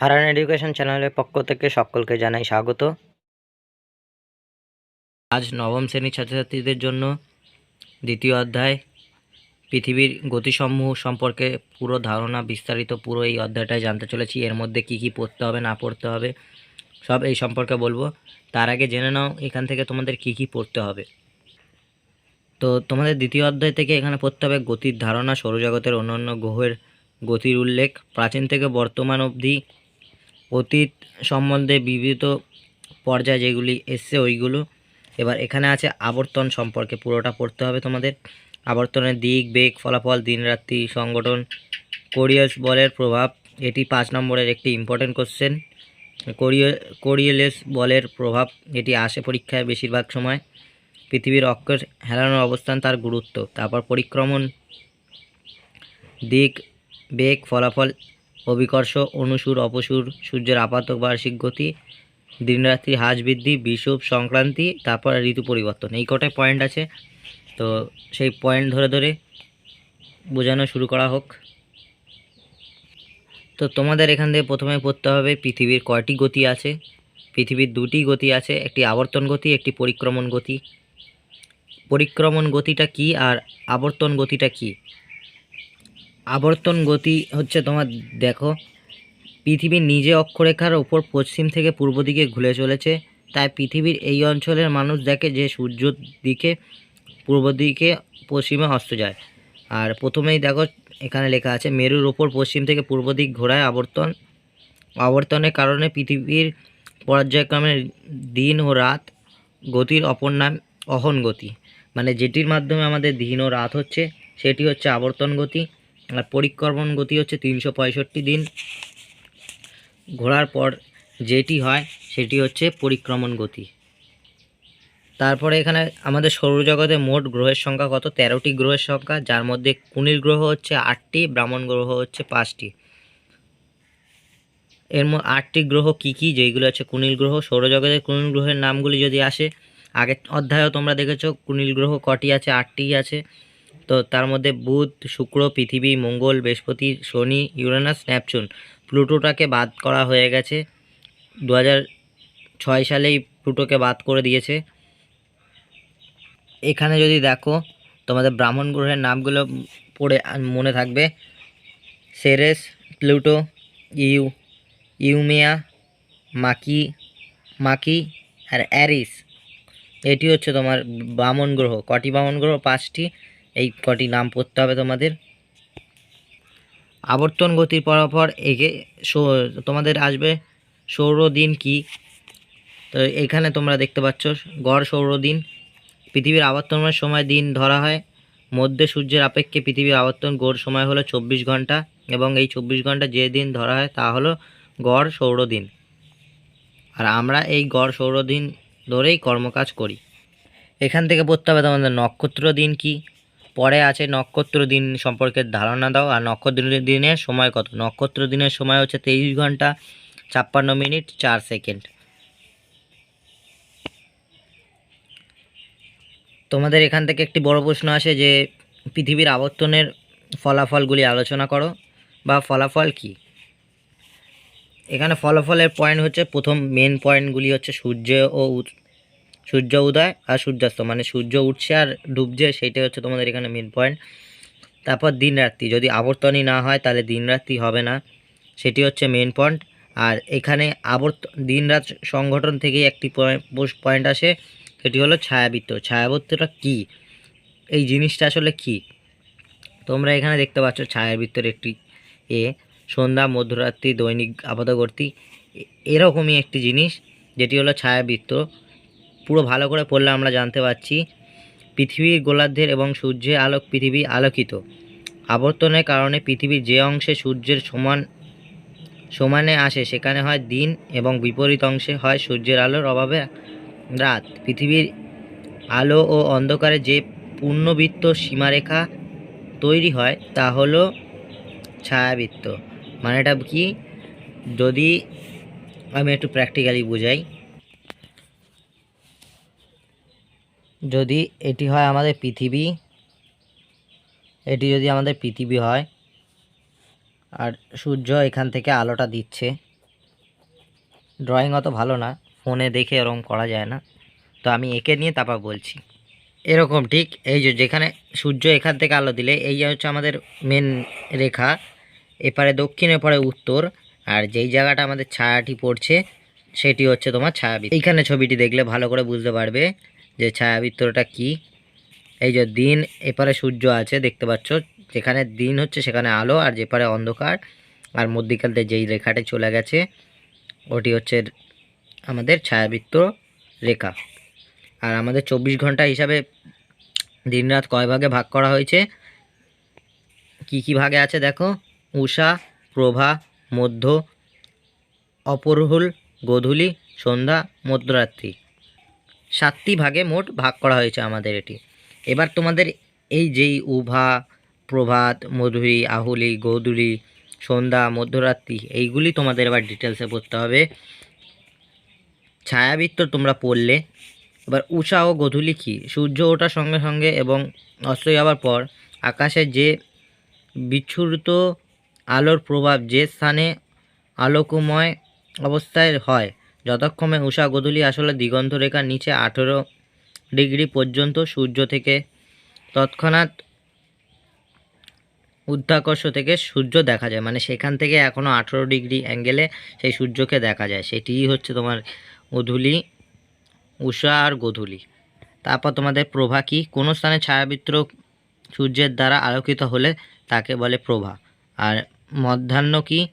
হারান education চ্যানেলের পক্ষ থেকে সকলকে জানাই স্বাগত। আজ নবম শ্রেণির ছাত্রছাত্রীদের জন্য দ্বিতীয় অধ্যায়, পৃথিবীর গতিসমূহ সম্পর্কে পুরো ধারণা বিস্তারিত পুরো এই অধ্যায়টায় জানতে চলেছি। এর মধ্যে কি কি পড়তে হবে, না পড়তে হবে, সব এই সম্পর্কে বলব। তার আগে জেনে নাও এখান থেকে তোমাদের কি কি পড়তে হবে। তো তোমাদের দ্বিতীয় অধ্যায় থেকে এখানে পড়তে হবে গতির ধারণা, সৌরজগতের অন্যান্য গ্রহের গতির উল্লেখ, প্রাচীন থেকে বর্তমান অবধি অতীত সম্বন্ধে বিবিধ পর্যায়ে যেগুলি এসছে ওইগুলো। এবার এখানে আছে আবর্তন সম্পর্কে পুরোটা পড়তে হবে তোমাদের। আবর্তনের দিক, বেগ, ফলাফল, দিনরাত্রি, সংগঠন, কোরিয়াস বলের প্রভাব, এটি পাঁচ নম্বরের একটি ইম্পর্টেন্ট কোশ্চেন কোরিয়, কোরিয়েলেস বলের প্রভাব, এটি আসে পরীক্ষায় বেশিরভাগ সময়। পৃথিবীর অক্ষের হেলানোর অবস্থান তার গুরুত্ব। তারপর পরিক্রমণ, দিক, বেগ, ফলাফল অভিকর্ষ অনুসুর, অপসুর, সূর্যের আপাত বার্ষিক গতি, দিনরাত্রি হ্রাস বৃদ্ধি, বিষুব সংক্রান্তি, তারপর ঋতু পরিবর্তন। এই কটাই পয়েন্ট আছে। তো সেই পয়েন্ট ধরে ধরে বোঝানো শুরু করা হোক। তো তোমাদের এখান থেকে প্রথমে পড়তে হবে পৃথিবীর কয়টি গতি আছে? পৃথিবীর দুটি গতি আছে, একটি আবর্তন গতি, একটি পরিক্রমণ গতি। পরিক্রমণ গতিটা কি আর আবর্তন গতিটা কি? আবর্তন গতি হচ্ছে তোমার, দেখো, পৃথিবীর নিজে অক্ষরেখার ওপর পশ্চিম থেকে পূর্ব দিকে ঘুরে চলেছে। তাই পৃথিবীর এই অঞ্চলের মানুষ দেখে যে সূর্য দিকে পূর্ব দিকে পশ্চিমে অস্ত যায়। আর প্রথমেই দেখো, এখানে লেখা আছে, মেরুর ওপর পশ্চিম থেকে পূর্ব দিক ঘোরায় আবর্তন। আবর্তনের কারণে পৃথিবীর পর্যায়ক্রমে দিন ও রাত গতির অপর নাম অহন গতি। মানে যেটির মাধ্যমে আমাদের দিন ও রাত হচ্ছে, সেটি হচ্ছে আবর্তন গতি। আর পরিক্রমণ গতি হচ্ছে তিনশো পঁয়ষট্টি দিন। ঘোরার পর যেটি হয়, সেটি হচ্ছে পরিক্রমণ গতি। তারপরে এখানে আমাদের সৌরজগতে মোট গ্রহের সংখ্যা কত? তেরোটি গ্রহের সংখ্যা, যার মধ্যে কুনিল গ্রহ হচ্ছে আটটি, ব্রাহ্মণ গ্রহ হচ্ছে পাঁচটি। এর মধ্যে আটটি গ্রহ কি কি? যেইগুলো আছে কুনিল গ্রহ। সৌরজগতের কুনিল গ্রহের নামগুলি যদি আসে, আগের অধ্যায়ও তোমরা দেখেছ, কুনিল গ্রহ কটি আছে? আটটি আছে। তো তার মধ্যে বুধ, শুক্র, পৃথিবী, মঙ্গল, বৃহস্পতি, শনি, ইউরেনাস ন্যাপচুন প্লুটোটাকে বাদ করা হয়ে গেছে। দু ছয় সালেই প্লুটোকে বাদ করে দিয়েছে। এখানে যদি দেখো, তোমাদের ব্রাহ্মণ গ্রহের নামগুলো পড়ে মনে থাকবে। সেরেস, প্লুটো, ইউ, ইউমিয়া, মাকি মাকি আর অ্যারিস। এটি হচ্ছে তোমার বামন গ্রহ। কটি বামন গ্রহ? পাঁচটি। এই কটি নাম পড়তে হবে তোমাদের। আবর্তন গতির পরপর সৌ- তোমাদের আসবে সৌরদিন কি? তো এখানে তোমরা দেখতে পাচ্ছ, গড় সৌরদিন। পৃথিবীর আবর্তনের সময় দিন ধরা হয়। মধ্যে সূর্যের আপেক্ষে পৃথিবীর আবর্তন গড় সময় হলো চব্বিশ ঘণ্টা এবং এই চব্বিশ ঘণ্টা যে দিন ধরা হয় তা হলো গড় সৌরদিন। আর আমরা এই গড় সৌরদিন ধরেই কর্মকাজ করি। এখান থেকে পড়তে হবে তোমাদের নক্ষত্র দিন কি? পরে আছে নক্ষত্র দিন সম্পর্কে ধারণা দাও, আর নক্ষত্র দিনের সময় কত? নক্ষত্র দিনের সময় হচ্ছে তেইশ ঘণ্টা, ছাপ্পান্ন মিনিট, চার সেকেন্ড। তোমাদের এখান থেকে একটি বড় প্রশ্ন আসে যে, পৃথিবীর আবর্তনের ফলাফলগুলি আলোচনা করো, বা ফলাফল কি? এখানে ফলাফলের পয়েন্ট হচ্ছে, প্রথম মেন পয়েন্টগুলি হচ্ছে সূর্য ও সূর্য উদয় আর সূর্যাস্ত মানে সূর্য উঠছে আর ডুবছে, সেইটাই হচ্ছে তোমাদের এখানে মেন পয়েন্ট তারপর দিন রাত্রি, যদি আবর্তনই না হয় তাহলে দিন রাত্রি হবে না, সেটি হচ্ছে মেন পয়েন্ট আর এখানে আবর্ত, দিন রাত সংগঠন থেকে একটি পয়েন্ট আসে, সেটি হলো ছায়াবৃত্ত। ছায়াবৃত্তটা কি? এই জিনিসটা আসলে কি? তোমরা এখানে দেখতে পাচ্ছ ছায়াবৃত্তের একটি এ, সন্ধ্যা, মধ্যরাত্রি, দৈনিক আপাতবর্তী এরকমই একটি জিনিস, যেটি হলো ছায়াবৃত্ত। পুরো ভালো করে পড়লে আমরা জানতে পারছি পৃথিবীর গোলার্ধের এবং সূর্যের আলোক পৃথিবী আলোকিত। আবর্তনের কারণে পৃথিবীর যে অংশে সূর্যের সমান, সমানে আসে সেখানে হয় দিন এবং বিপরীত অংশে হয় সূর্যের আলোর অভাবে রাত। পৃথিবীর আলো ও অন্ধকারে যে পূর্ণবৃত্ত সীমারেখা তৈরি হয় তা হলো ছায়াবৃত্ত। মানে এটা কি? যদি আমি একটু প্র্যাকটিক্যালি বুঝাই যদি এটি হয় আমাদের পৃথিবী, এটি যদি আমাদের পৃথিবী হয়, আর সূর্য এখান থেকে আলোটা দিচ্ছে। ড্রয়িং অত ভালো না, ফোনে দেখে এরকম করা যায় না। তো আমি এঁকে নিয়ে তারপর বলছি। এরকম ঠিক, এই যে যেখানে সূর্য এখান থেকে আলো দিলে, এই হচ্ছে আমাদের মেন রেখা, এপারে দক্ষিণ, এপারে উত্তর, আর যেই জায়গাটা আমাদের ছায়াটি পড়ছে, সেটি হচ্ছে তোমার ছায়াবৃত্ত। এইখানে ছবিটি দেখলে ভালো করে বুঝতে পারবে যে ছায়াবৃত্তটা কি? এই যে দিন, এপারে সূর্য আছে, দেখতে পাচ্ছ। যেখানে দিন হচ্ছে সেখানে আলো, আর যেপারে অন্ধকার। আর মধ্যিকালতে যেই রেখাটি চলে গেছে, ওটি হচ্ছে আমাদের ছায়াবৃত্ত রেখা। আর আমাদের চব্বিশ ঘণ্টা হিসাবে দিনরাত কয় ভাগে ভাগ করা হয়েছে? কি কি ভাগে আছে দেখো? উষা, প্রভা, মধ্য, অপরহুল, গোধূলি, সন্ধ্যা, মধ্যরাত্রি। সাতটি ভাগে মোট ভাগ করা হয়েছে আমাদের এটি। এবার তোমাদের এই যেই উভা, প্রভাত, মধুরী, আহুলি, গোধূলি, সন্ধ্যা, মধ্যরাত্রি, এইগুলি তোমাদের এবার ডিটেলসে পড়তে হবে। ছায়াবৃত্ত তোমরা পড়লে। এবার উষা ও গোধূলি কী? সূর্য ওঠার সঙ্গে সঙ্গে এবং অস্ত যাওয়ার পর আকাশে যে বিচ্ছুরিত আলোর প্রভাব যে স্থানে আলোকময় অবস্থায় হয় যতক্ষণে উষা গোধূলি আসলে দিগন্তরেখার নিচে আঠেরো ডিগ্রি পর্যন্ত সূর্য থেকে তৎক্ষণাৎ উদ্ধাকর্ষ থেকে সূর্য দেখা যায়। মানে সেখান থেকে এখনও আঠেরো ডিগ্রি অ্যাঙ্গেলে সেই সূর্যকে দেখা যায়। সেটিই হচ্ছে তোমার গোধূলি, উষা আর গোধূলি। তারপর তোমাদের প্রভা কি? কোনো স্থানে ছায়াবৃত্ত সূর্যের দ্বারা আলোকিত হলে তাকে বলে প্রভা। আর মধ্যাহ্ন কি?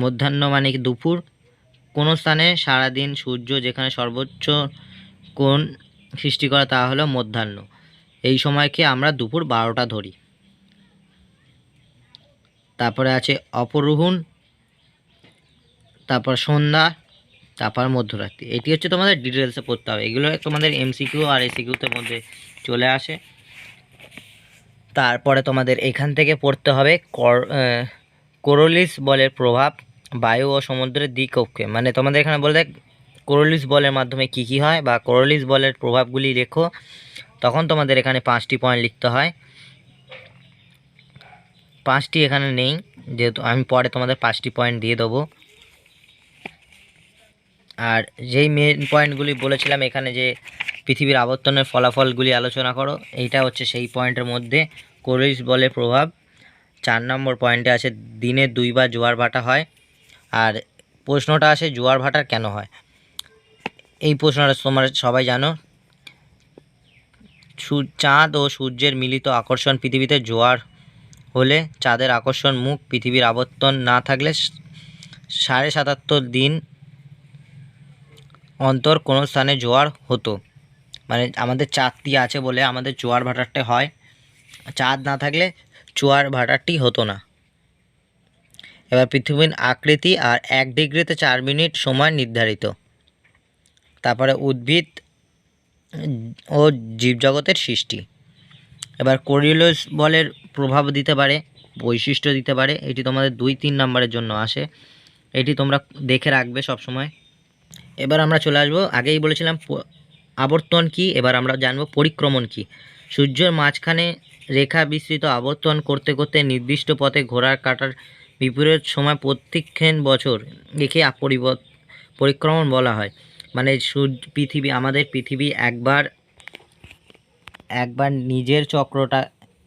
মধ্যাহ্ন মানে কি? দুপুর। কোনো স্থানে সারাদিন সূর্য যেখানে সর্বোচ্চ কোণ সৃষ্টি করে তা হলো মধ্যাহ্ন। এই সময়কে আমরা দুপুর বারোটা ধরি। তারপরে আছে অপরোহণ, তারপর সন্ধ্যা, তারপর মধ্যরাত্রি। এটি হচ্ছে তোমাদের ডিটেলসে পড়তে হবে। এগুলো তোমাদের এমসিকিউ আর এসিকিউতে মধ্যে চলে আসে। তারপরে তোমাদের এখান থেকে পড়তে হবে কর কোরোলিস বলের প্রভাব। বায়ু ও সমুদ্রের দিক অক্ষে মানে তোমাদের এখানে বলে দেখ কোরোলিস বলের মাধ্যমে কি কি হয় বা কোরোলিস বলের প্রভাবগুলি লেখো, তখন তোমাদের এখানে পাঁচটি পয়েন্ট লিখতে হয়। পাঁচটি এখানে নেই, যেহেতু আমি পরে তোমাদের পাঁচটি পয়েন্ট দিয়ে দেবো। আর যেই মেন পয়েন্টগুলি বলেছিলাম এখানে যে পৃথিবীর আবর্তনের ফলাফলগুলি আলোচনা করো, এইটা হচ্ছে সেই পয়েন্টের মধ্যে কোরিস বলে প্রভাব। চার নম্বর পয়েন্টে আছে, দিনে দুইবার জোয়ার ভাটা হয়। আর প্রশ্নটা আসে, জোয়ার ভাটার কেন হয়? এই প্রশ্নটা তোমরা সবাই জানো। চাঁদ ও সূর্যের মিলিত আকর্ষণ পৃথিবীতে জোয়ার হলে চাঁদের আকর্ষণ মুখ পৃথিবীর আবর্তন না থাকলে সাড়ে সাতাত্তর দিন অন্তর কোনো স্থানে জোয়ার হতো। মানে আমাদের চাঁদটি আছে বলে আমাদের জোয়ার ভাটারটা হয়। চাঁদ না থাকলে জোয়ার ভাটারটি হতো না। এবার পৃথিবীর আকৃতি আর এক ডিগ্রিতে চার মিনিট সময় নির্ধারিত। তারপরে উদ্ভিদ ও জীবজগতের সৃষ্টি। এবার কোরিলোস বলের প্রভাব দিতে পারে, বৈশিষ্ট্য দিতে পারে, এটি তোমাদের দুই তিন নম্বরের জন্য আসে। এটি তোমরা দেখে রাখবে সব সময় এবার আমরা চলে আসব, আগেই বলেছিলাম আবর্তন কি, এবার আমরা জানব পরিক্রমণ কি। সূর্যের মাঝখানে রেখা বিস্তৃত আবর্তন করতে করতে নির্দিষ্ট পথে ঘোড়ার কাটার বিপরীত সময় প্রত্যেকক্ষণ বছর একে পরিবত, পরিক্রমণ বলা হয়। মানে সূর্য, পৃথিবী, আমাদের পৃথিবী একবার একবার নিজের চক্রটা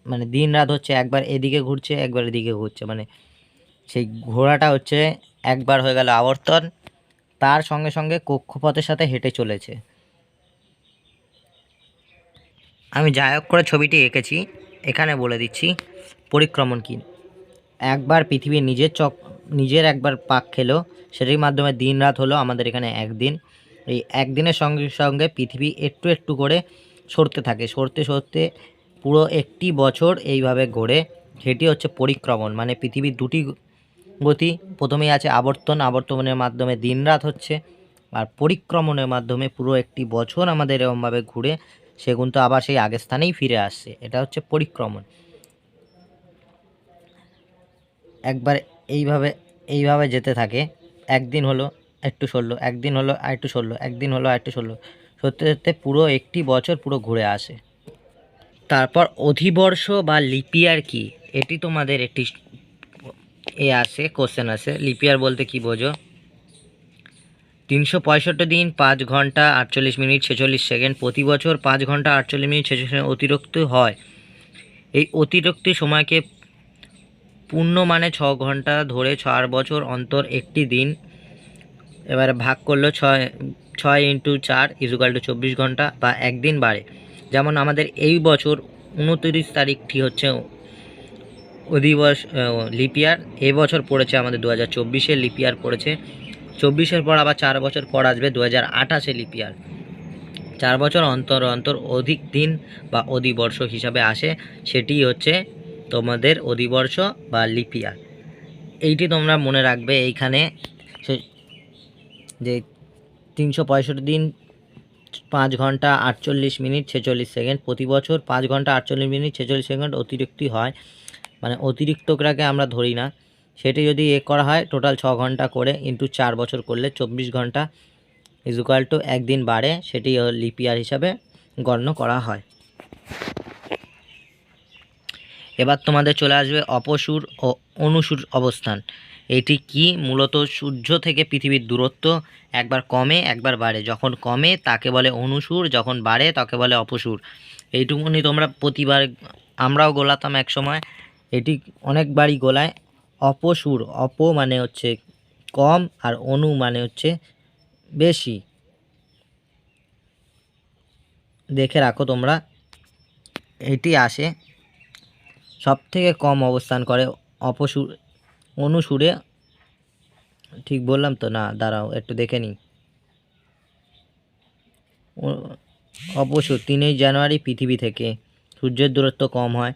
মানে দিন রাত হচ্ছে একবার এদিকে ঘুরছে, একবার এদিকে ঘুরছে। মানে সেই ঘোড়াটা হচ্ছে একবার হয়ে গেল আবর্তন, তার সঙ্গে সঙ্গে কক্ষপথের সাথে হেঁটে চলেছে। আমি যাই হোক করে ছবিটি এঁকেছি, এখানে বলে দিচ্ছি, পরিক্রমণ কি একবার পৃথিবী নিজের চক, নিজের একবার পাক খেলো, সেটির মাধ্যমে দিন রাত হলো আমাদের এখানে একদিন। এই একদিনের সঙ্গে সঙ্গে পৃথিবী একটু একটু করে সরতে থাকে, সরতে সরতে পুরো একটি বছর এইভাবে ঘোরে সেটি হচ্ছে পরিক্রমণ। মানে পৃথিবীর দুটি গতি, প্রথমেই আছে আবর্তন, আবর্তনের মাধ্যমে দিনরাত হচ্ছে, আর পরিক্রমণের মাধ্যমে পুরো একটি বছর আমাদের এরকমভাবে ঘুরে, সেগুন তো আবার সেই আগের স্থানেই ফিরে আসছে। এটা হচ্ছে পরিক্রমণ। একবার এইভাবে এইভাবে যেতে থাকে। একদিন হলো একটু সরলো, একদিন হলো আর একটু সরলো, একদিন হলো আর একটু সরলো। সত্যি সরতে পুরো একটি বছর পুরো ঘুরে আসে। তারপর অধিবর্ষ বা লিপিয়ার কি, এটি তোমাদের একটি এ আসে কোশ্চেন আসে। লিপিয়ার বলতে কি বোঝো? তিনশো পঁয়ষট্টি দিন, পাঁচ ঘণ্টা, আটচল্লিশ মিনিট, ছেচল্লিশ সেকেন্ড। প্রতি বছর পাঁচ ঘণ্টা, আটচল্লিশ মিনিট, ছেচল্লিশ অতিরিক্ত হয়। এই অতিরিক্ত সময়কে পূর্ণ মানে ছ ঘণ্টা ধরে চার বছর অন্তর একটি দিন। এবারে ভাগ করল ছয় ছয় ইন্টু চার ইজুকাল টু চব্বিশ ঘণ্টা বা একদিন বাড়ে। যেমন আমাদের এই বছর উনতিরিশ তারিখটি হচ্ছে অধিবর্ষ লিপিয়ার এবছর পড়েছে আমাদের দু হাজার চব্বিশে লিপিয়ার পড়েছে। চব্বিশের পর আবার চার বছর পর আসবে দু হাজার আঠাশে লিপিয়ার চার বছর অন্তর অন্তর অধিক দিন বা অধিবর্ষ হিসাবে আসে, সেটি হচ্ছে তোমাদের অধিবর্ষ বা লিপিয়ার এইটি তোমরা মনে রাখবে এইখানে যে তিনশো পঁয়ষট্টি দিন পাঁচ ঘণ্টা আটচল্লিশ মিনিট ছেচল্লিশ সেকেন্ড। প্রতি বছর পাঁচ ঘণ্টা আটচল্লিশ মিনিট ছেচল্লিশ সেকেন্ড অতিরিক্তই হয়। মানে অতিরিক্তটাকে আমরা ধরি না। সেটি যদি এ করা হয়, টোটাল ছ ঘণ্টা করে ইন্টু চার বছর করলে চব্বিশ ঘণ্টা ইজুকাল টু একদিন বাড়ে। সেটি লিপিয়ার হিসাবে গণ্য করা হয়। এবার তোমাদের চলে আসবে অপসুর ও অনুসুর অবস্থান। এটি কি মূলত সূর্য থেকে পৃথিবীর দূরত্ব? একবার কমে, একবার বাড়ে। যখন কমে, তাকে বলে অনুসুর, যখন বাড়ে, তাকে বলে অপসুর। এইটুকুনি তোমরা প্রতিবার আমরাও গোলাতাম এক সময় এটি অনেকবারই গোলায়। অপসুর, অপ মানে হচ্ছে কম আর অনু মানে হচ্ছে বেশি। দেখে রাখো তোমরা। এটি আসে সব থেকে কম অবস্থান করে অপসুর অনুসুরে, ঠিক বললাম তো? না, দাঁড়াও, একটু দেখে নিই। অপসুর তিনই জানুয়ারি পৃথিবী থেকে। সূর্যের দূরত্ব কম হয়,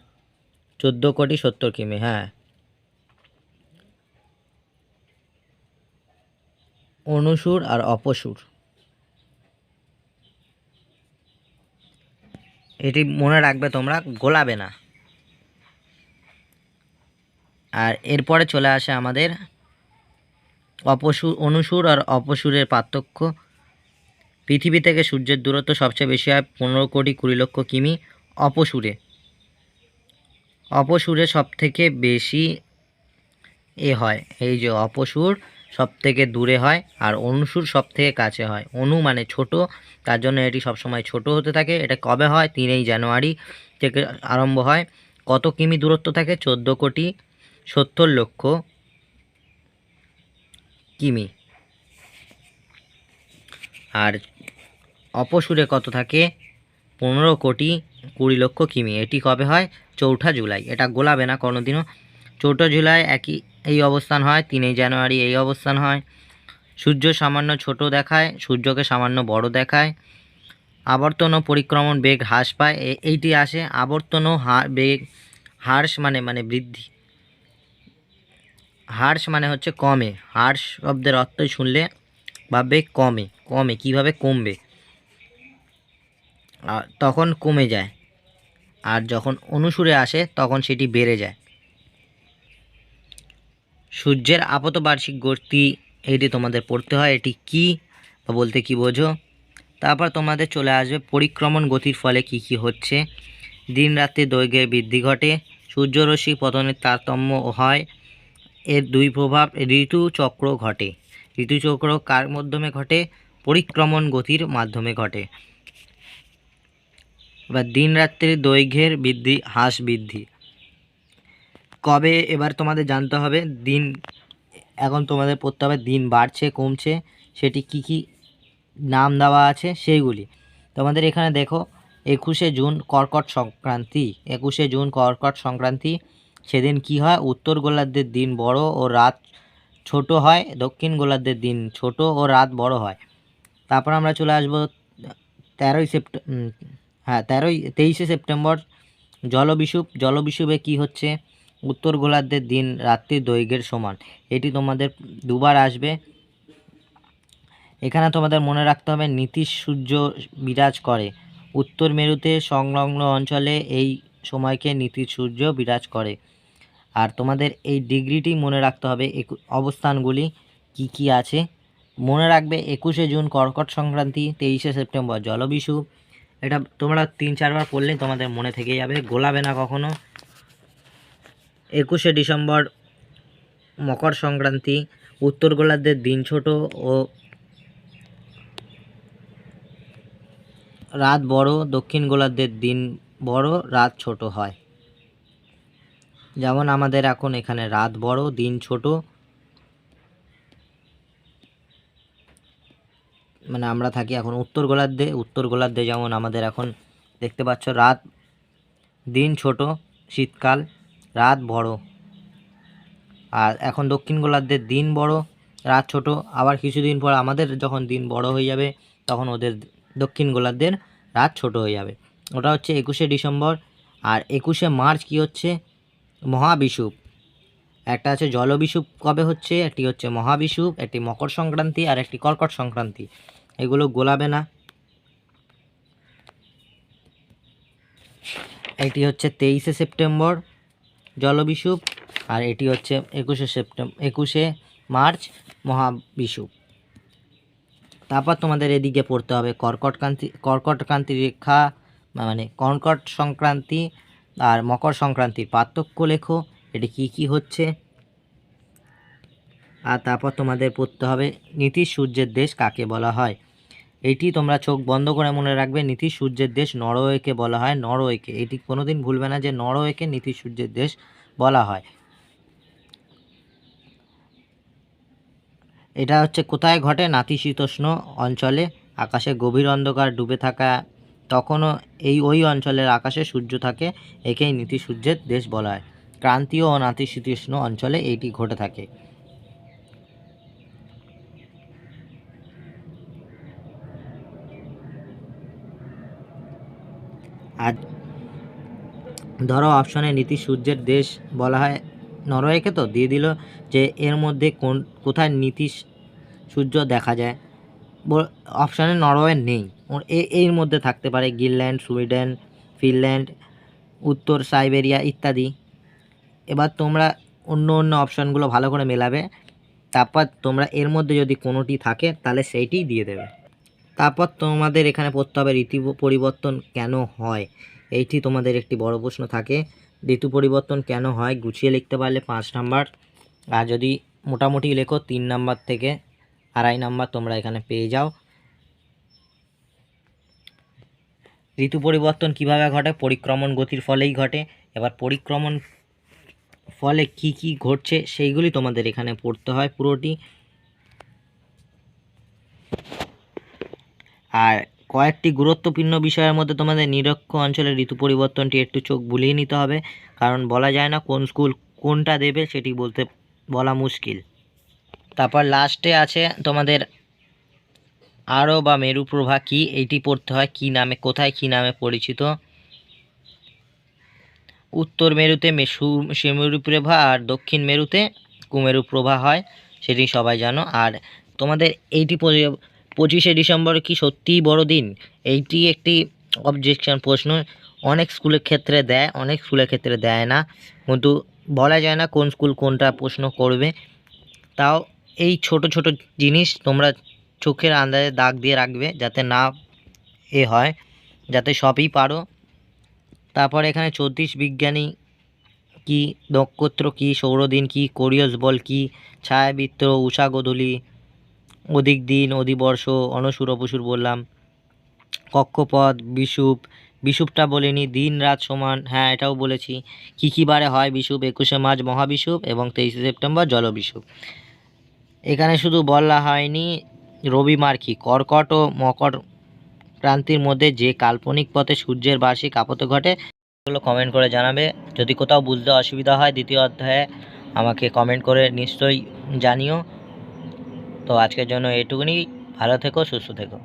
চোদ্দ কোটি সত্তর কিমি হ্যাঁ। অনুসুর আর অপসুর। এটি মনে রাখবে তোমরা, গোলাবে না। আর এরপরে চলে আসে আমাদের অপসুর অনুসুর আর অপসুরের পার্থক্য। পৃথিবী থেকে সূর্যের দূরত্ব সবচেয়ে বেশি হয় পনেরো কোটি কুড়ি লক্ষ কিমি অপসুরে। অপসুরে সব থেকে বেশি এ হয়, এই যে অপসুর সব থেকে দূরে হয় আর অনুসুর সব থেকে কাছে হয়। অনু মানে ছোট, তার জন্য এটি সবসময় ছোট হতে থাকে। এটা কবে হয়? তিনই জানুয়ারি থেকে আরম্ভ হয়। কত কিমি দূরত্ব থাকে? চোদ্দ কোটি। সত্তর লক্ষ কিমি। আর অপসুরে কত থাকে? পনেরো কোটি কুড়ি লক্ষ কিমি। এটি কবে হয়? চৌঠা জুলাই। এটা গোলাবে না কোনোদিনও? চৌঠা জুলাই একই এই অবস্থান হয়, তিনই জানুয়ারি এই অবস্থান হয়। সূর্য সামান্য ছোট দেখায়, সূর্যকে সামান্য বড় দেখায়। আবর্তন ও পরিক্রমণ বেগ হ্রাস পায়। এইটি আসে আবর্তন ও হা, বেগ হ্রাস মানে মানে বৃদ্ধি। হ্রাস মানে হচ্ছে কমে। হার্স শব্দের অর্থই শুনলে ভাববে কমে। কমে, কীভাবে কমবে? তখন কমে যায়। আর যখন অনুসুরে আসে, তখন সেটি বেড়ে যায়। সূর্যের আপাত বার্ষিক গতি এটি তোমাদের পড়তে হয়। এটি কি বা বলতে কি বোঝো? তারপর তোমাদের চলে আসবে পরিক্রমণ গতির ফলে কি কি হচ্ছে। দিন রাত্রি দৈর্ঘ্যের বৃদ্ধি ঘটে। সূর্যরশ্মি পতনের তারতম্য হয়। এর দুই প্রভাব ঋতু চক্র ঘটে। ঋতুচক্র কার মাধ্যমে ঘটে? পরিক্রমণ গতির মাধ্যমে ঘটে। এবার দিন রাত্রির দৈর্ঘ্যের বৃদ্ধি, হ্রাস বৃদ্ধি। কবে? এবার তোমাদের জানতে হবে, দিন, এখন তোমাদের পড়তে হবে, দিন বাড়ছে, কমছে, সেটি কি কি নাম দেওয়া আছে, সেইগুলি। তোমাদের এখানে দেখো, একুশে জুন কর্কট সংক্রান্তি, একুশে জুন কর্কট সংক্রান্তি সেদিন কি হয়? উত্তর গোলার্ধের দিন বড় ও রাত ছোট হয়, দক্ষিণ গোলার্ধের দিন ছোট ও রাত বড় হয়। তারপর আমরা চলে আসব তেরোই সেপ্ট হ্যাঁ তেরোই, তেইশে সেপ্টেম্বর। জলবিষুব, জলবিষুবে কি হচ্ছে? উত্তর গোলার্ধের দিন রাত্রির দৈর্ঘ্যের সমান। এটি তোমাদের দুবার আসবে। এখানে তোমাদের মনে রাখতে হবে, নীতিশ সূর্য বিরাজ করে। উত্তর মেরুতে সংলগ্ন অঞ্চলে এই সময়কে নীতিশ সূর্য বিরাজ করে। আর তোমাদের এই ডিগ্রিটি মনে রাখতে হবে অবস্থানগুলি কি কি আছে। মনে রাখবে একুশে জুন কর্কট সংক্রান্তি, তেইশে সেপ্টেম্বর জলবিষু। এটা তোমরা তিন চারবার পড়লে তোমাদের মনে থেকে যাবে, গোলাবে না কখনো। একুশে ডিসেম্বর মকর সংক্রান্তি, উত্তর গোলার্ধের দিন ছোট ও রাত বড়, দক্ষিণ গোলার্ধের দিন বড়, রাত ছোট হয়। যেমন আমাদের এখন এখানে রাত বড়, দিন ছোট। মানে আমরা থাকি এখন উত্তর গোলার্ধে। উত্তর গোলার্ধে যেমন আমাদের এখন দেখতে পাচ্ছ রাত দিন ছোট, শীতকাল, রাত বড়। আর এখন দক্ষিণ গোলার্ধের দিন বড়, রাত ছোট। আবার কিছুদিন পর আমাদের যখন দিন বড় হয়ে যাবে, তখন ওদের দক্ষিণ গোলার্ধের রাত ছোট হয়ে যাবে। ওটা হচ্ছে একুশে ডিসেম্বর। আর একুশে মার্চ কি হচ্ছে? মহাবিষুব। একটা আছে জলবিষুব, কবে হচ্ছে? একটি হচ্ছে মহাবিষুব, একটি মকর সংক্রান্তি, আর একটি কর্কট সংক্রান্তি। এগুলো গোলাবে না। এটি হচ্ছে তেইশে সেপ্টেম্বর, জলবিষুব, আর এটি হচ্ছে একুশে সেপ্টেম্বর একুশে মার্চ, মহাবিষুব। তারপর তোমাদের এদিকে পড়তে হবে কর্কটক্রান্তি কর্কটক্রান্তি রেখা মানে কর্কট সংক্রান্তি আর মকর সংক্রান্তির পার্থক্য লেখো, এটি কি কি হচ্ছে? আর তারপর তোমাদের পড়তে হবে, নীতিশ সূর্যের দেশ কাকে বলা হয়? এটি তোমরা চোখ বন্ধ করে মনে রাখবে, নীতিশ সূর্যের দেশ নরওয়েকে বলা হয়, নরওয়েকে। এটি কোনোদিন ভুলবে না যে নরওয়েকে নীতিশ সূর্যের দেশ বলা হয়। এটা হচ্ছে কোথায় ঘটে? নাতিশীতোষ্ণ অঞ্চলে, আকাশে গভীর অন্ধকার, ডুবে থাকা তখনও এই ওই অঞ্চলের আকাশে সূর্য থাকে, একেই নীতি সূর্যের দেশ বলা হয়। ক্রান্তীয় ও নাতিশীতোষ্ণ অঞ্চলে এইটি ঘটে থাকে। আর ধরো অপশনে নীতি সূর্যের দেশ বলা হয় নরওয়েকে তো? দিয়ে দিল যে এর মধ্যে কোন, কোথায় নীতি সূর্য দেখা যায়? অপশানে নরওয়ে নেই। এর মধ্যে থাকতে পারে গ্রিনল্যান্ড সুইডেন, ফিনল্যান্ড, উত্তর সাইবেরিয়া ইত্যাদি। এবার তোমরা অন্য অন্য অপশানগুলো ভালো করে মেলাবে। তারপর তোমরা এর মধ্যে যদি কোনোটি থাকে, তাহলে সেইটিই দিয়ে দেবে। তারপর তোমাদের এখানে পড়তে হবে ঋতু পরিবর্তন কেন হয়? এইটি তোমাদের একটি বড় প্রশ্ন থাকে। ঋতু পরিবর্তন কেন হয়? গুছিয়ে লিখতে পারলে পাঁচ নাম্বার। আর যদি মোটামুটি লেখো, তিন নাম্বার থেকে আড়াই নাম্বার তোমরা এখানে পেয়ে যাও। ঋতু পরিবর্তন কীভাবে ঘটে? পরিক্রমণ গতির ফলেই ঘটে। এবার পরিক্রমণ ফলে কি কি ঘটছে সেইগুলি তোমাদের এখানে পড়তে হয় পুরোটি। আর কয়েকটি গুরুত্বপূর্ণ বিষয়ের মধ্যে তোমাদের নিরক্ষ অঞ্চলের ঋতু পরিবর্তনটি একটু চোখ বুলিয়ে নিতে হবে। কারণ বলা যায় না কোন স্কুল কোনটা দেবে সেটি বলতে বলা মুশকিল। তারপর লাস্টে আছে তোমাদের আরও বা মেরুপ্রভা কি? এইটি পড়তে হয় কি নামে, কোথায় কি নামে পরিচিত? উত্তর মেরুতে মেরুপ্রভা আর দক্ষিণ মেরুতে কুমেরু প্রভা হয়, সেটি সবাই জানো। আর তোমাদের এইটি পঁচিশে ডিসেম্বর কি সত্যিই বড় দিন? এইটি একটি অবজেকশন প্রশ্ন। অনেক স্কুলের ক্ষেত্রে দেয়, অনেক স্কুলের ক্ষেত্রে দেয় না। কিন্তু বলা যায় না কোন স্কুল কোনটা প্রশ্ন করবে। তাও এই ছোট ছোট জিনিস তোমরা চোখের আন্দাজে দাগ দিয়ে রাখবে যাতে না এ হয়, যাতে সবই পারো। তারপর এখানে চৌত্রিশ বিজ্ঞানী কি, নক্ষত্র কি, সৌরদিন কি কোরিয়স বল কি, ছায়াবৃত্ত উষা গোধূলি, অধিক দিন, অধিবর্ষ, অনসুর, অপসুর বললাম, কক্ষপথ বিষুব বিষুবটা বলিনি, দিন রাত সমান হ্যাঁ এটাও বলেছি। কী কী বারে হয় বিষুব একুশে মার্চ মহাবিষুব এবং তেইশে সেপ্টেম্বর জলবিষুব এখানে শুধু বলা হয়নি রবি মার্কি, কর্কট ও মকর ক্রান্তির মধ্যে যে কাল্পনিক পথে সূর্যের বার্ষিক আপত ঘটে, সেগুলো কমেন্ট করে জানাবে। যদি কোথাও বুঝতে অসুবিধা হয়, দ্বিতীয় অধ্যায়ে আমাকে কমেন্ট করে নিশ্চয়ই জানিও। তো আজকের জন্য এটুকুনি ভালো থেকো, সুস্থ থেকো।